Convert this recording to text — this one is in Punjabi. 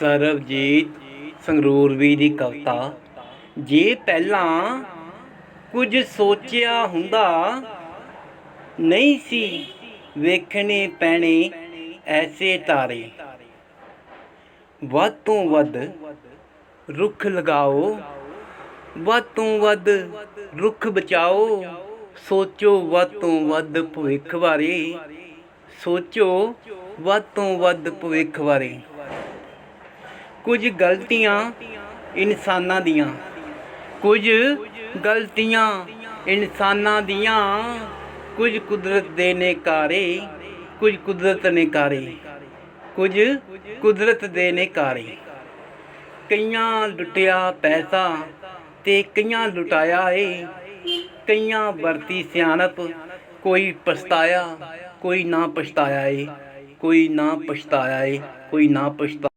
ਸਰਬਜੀਤ ਸੰਗਰੂਰਵੀ ਦੀ ਕਵਿਤਾ, ਜੇ ਪਹਿਲਾਂ ਕੁਝ ਸੋਚਿਆ ਹੁੰਦਾ, ਨਹੀਂ ਸੀ ਵੇਖਣੇ ਪੈਣੇ ਐਸੇ ਤਾਰੇ। ਵੱਧ ਤੋਂ ਵੱਧ ਰੁੱਖ ਲਗਾਓ, ਵੱਧ ਤੋਂ ਵੱਧ ਰੁੱਖ ਬਚਾਓ, ਸੋਚੋ ਵੱਧ ਤੋਂ ਵੱਧ ਭਵਿੱਖ ਬਾਰੇ, ਸੋਚੋ ਵੱਧ ਤੋਂ ਵੱਧ ਭਵਿੱਖ ਬਾਰੇ। ਕੁਝ ਗਲਤੀਆਂ ਇਨਸਾਨਾਂ ਦੀਆਂ। ਕੁਝ ਗਲਤੀਆਂ ਇਨਸਾਨਾਂ ਦੀਆਂ। ਕੁਝ ਕੁਦਰਤ ਦੇ ਨੇ ਕਾਰੇ ਕੁਝ ਕੁਦਰਤ ਨੇ ਕਾਰੇ ਕੁਝ ਕੁਦਰਤ ਦੇ ਨੇ ਕਾਰੇ ਕਈਆਂ ਲੁੱਟਿਆ ਪੈਸਾ ਤੇ ਕਈਆਂ ਲੁਟਾਇਆ ਏ। ਕਈਆਂ ਵਰਤੀ ਸਿਆਣਪ, ਕੋਈ ਪਛਤਾਇਆ, ਕੋਈ ਨਾ ਪਛਤਾਇਆ ਏ। ਕੋਈ ਨਾ ਪਛਤਾਇਆ ਏ, ਕੋਈ ਨਾ ਪਛਤਾ